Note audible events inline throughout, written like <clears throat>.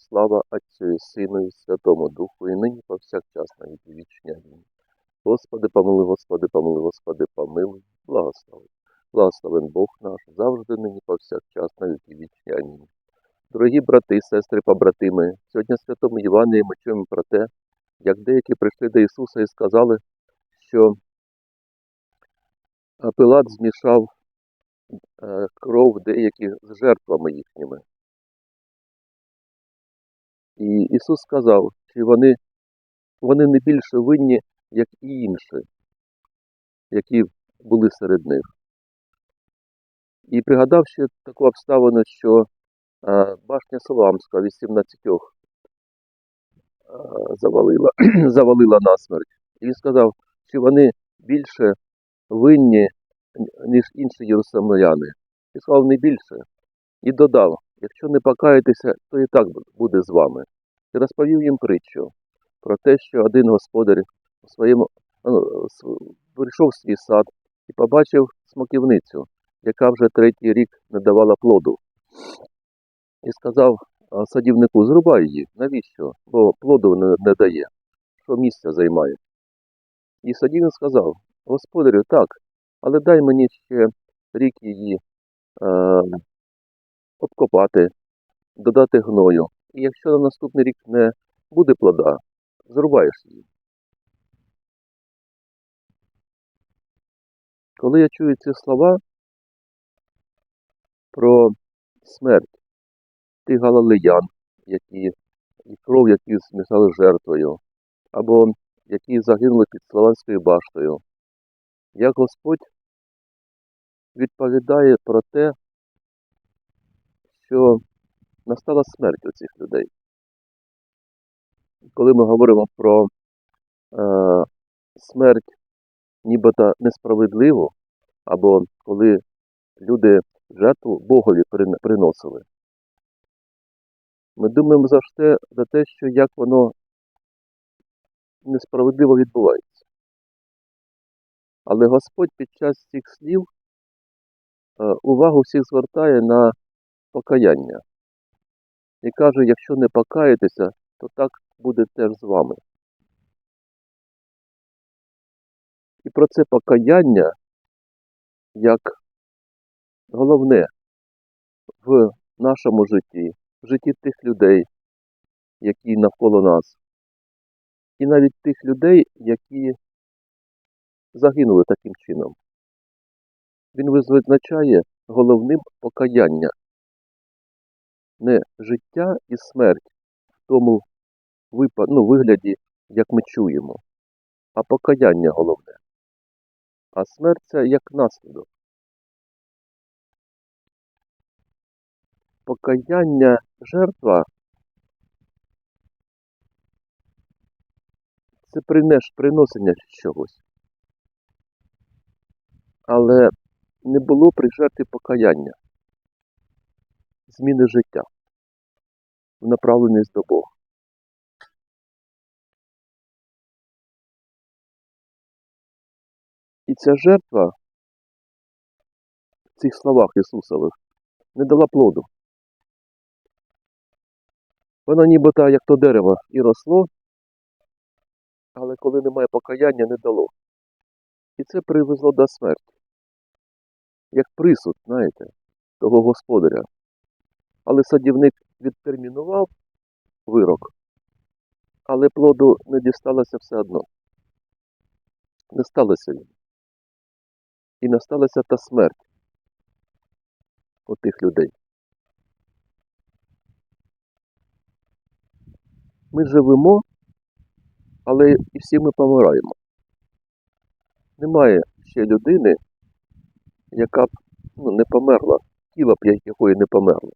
Слава Отцю і Сину і Святому Духу, і нині повсякчас на віки вічні. Амінь. Господи, помилуй, Господи, помилуй, Господи, помилуй, благослови. Благословен Бог наш, завжди нині повсякчас на віки вічні. Амінь. Дорогі брати, сестри, побратими, сьогодні в Святому Євангелії ми чуємо про те, як деякі прийшли до Ісуса і сказали, що е, Пилат змішав е, кров деяких з жертвами їхніми. І Ісус сказав, що вони, вони не більше винні, як і інші, які були серед них. І пригадав ще таку обставину, що е, башня Соломська 18 е, завалила, <clears throat> завалила насмерть. І він сказав, що вони більше винні, ніж інші єрусалимляни. І сказав, не більше. І додав, якщо не покаєтеся, то і так буде з вами. І розповів їм притчу про те, що один господар своєму ну, прийшов в свій сад і побачив смоківницю, яка вже третій рік не давала плоду. І сказав садівнику, зрубай її, навіщо? Бо плоду не, не дає, що місця займає. І садівник сказав, господарю, так, але дай мені ще рік її е, обкопати, додати гною. І якщо на наступний рік не буде плода, зрубаєш її. Коли я чую ці слова про смерть тих галилеян, які і кров, які змішали жертвою, або які загинули під Славянською баштою, як Господь відповідає про те, що настала смерть у цих людей. Коли ми говоримо про е, смерть нібито несправедливу, або коли люди жертву Богові приносили, ми думаємо завжди за те, що як воно несправедливо відбувається. Але Господь під час цих слів е, увагу всіх звертає на покаяння і каже, якщо не покаєтеся, то так буде теж з вами. І про це покаяння як головне в нашому житті, в житті тих людей, які навколо нас, і навіть тих людей, які загинули таким чином. Він визначає головним покаяння, не життя і смерть в тому випа- ну, вигляді, як ми чуємо, а покаяння головне. А смерть це як наслідок. Покаяння жертва це принеш, приносення чогось. Але не було при жертві покаяння, зміни життя, в направленість до Бога. І ця жертва в цих словах Ісусових не дала плоду. Вона нібито як то дерево і росло, але коли немає покаяння, не дало. І це привезло до смерті. Як присуд, знаєте, того господаря. Але садівник відтермінував вирок, але плоду не дісталося все одно. Не сталося він. І не сталася та смерть у тих людей. Ми живемо, але і всі ми помираємо. Немає ще людини, яка б ну, не померла, тіло б якої не померло.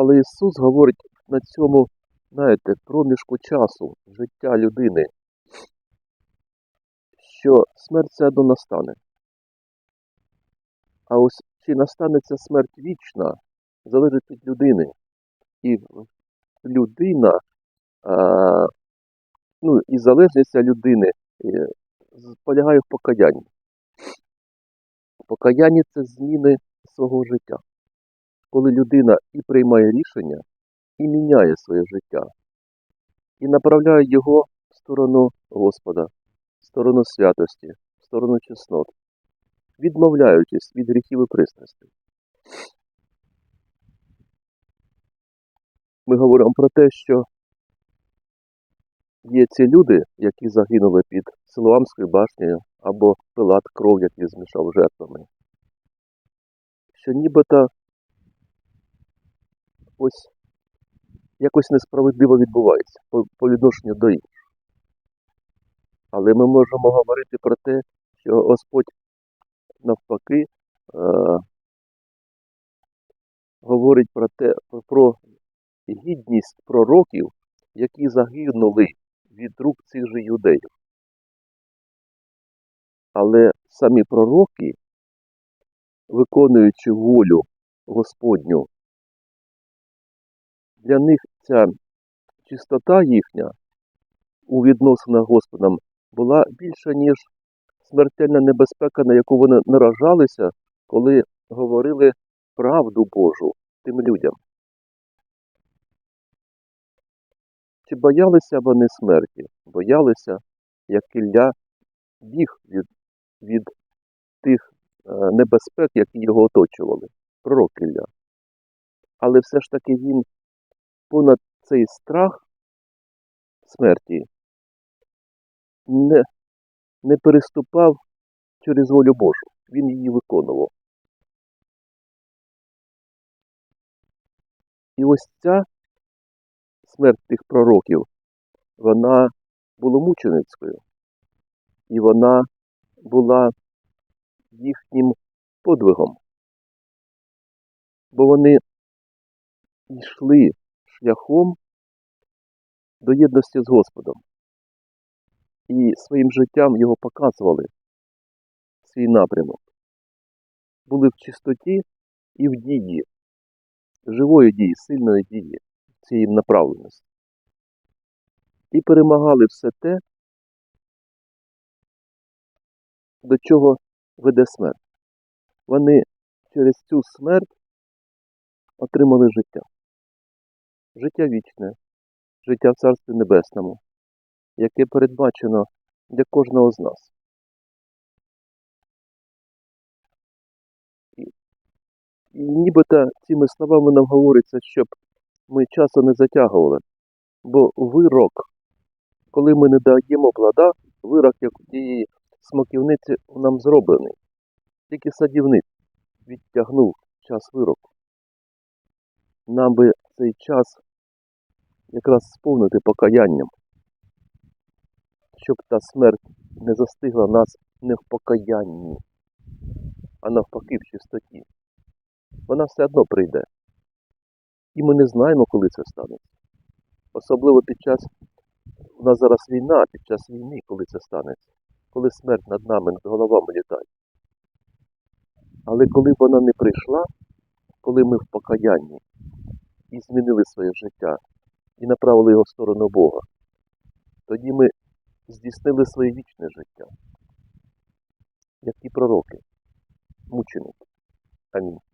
Але Ісус говорить на цьому, знаєте, проміжку часу життя людини, що смерть все одно настане. А ось чи настане ця смерть вічна, залежить від людини. І людина, а, ну, і залежність людини полягає в покаянні. Покаяння це зміни свого життя. Коли людина і приймає рішення, і міняє своє життя, і направляє його в сторону Господа, в сторону святості, в сторону чеснот, відмовляючись від гріхів і пристрастей. Ми говоримо про те, що є ці люди, які загинули під Силуамською башнею або Пилат кров, який змішав жертвами. Що нібито ось якось несправедливо відбувається по, по відношенню до інших. Але ми можемо говорити про те, що Господь навпаки е, говорить про те, про гідність пророків, які загинули від рук цих же юдеїв. Але самі пророки, виконуючи волю Господню, для них ця чистота їхня у відносинах Господом була більша, ніж смертельна небезпека, на яку вони наражалися, коли говорили правду Божу тим людям. Чи боялися вони смерті? Боялися, як Ілля біг від, від тих е, небезпек, які його оточували, пророк Ілля. Але все ж таки він понад цей страх смерті не, не переступав через волю Божу. Він її виконував. І ось ця смерть тих пророків, вона була мученицькою, і вона була їхнім подвигом, бо вони йшли шляхом до єдності з Господом і своїм життям його показували свій напрямок. Були в чистоті і в дії, живої дії, сильної дії цієї направленості. І перемагали все те, до чого веде смерть. Вони через цю смерть отримали життя. Життя вічне, життя в Царстві Небесному, яке передбачено для кожного з нас. І, нібито цими словами нам говориться, щоб ми часу не затягували, бо вирок, коли ми не даємо плода, вирок як у тієї смоківниці нам зроблений. Тільки садівник відтягнув час вироку. Нам би цей час якраз сповнити покаянням, щоб та смерть не застигла нас не в покаянні, а навпаки в чистоті. Вона все одно прийде. І ми не знаємо, коли це станеться. Особливо під час, у нас зараз війна, під час війни, коли це станеться, коли смерть над нами, над головами літає. Але коли вона не прийшла, коли ми в покаянні і змінили своє життя, і направили його в сторону Бога, тоді ми здійснили своє вічне життя, як і пророки, мученики. Амінь.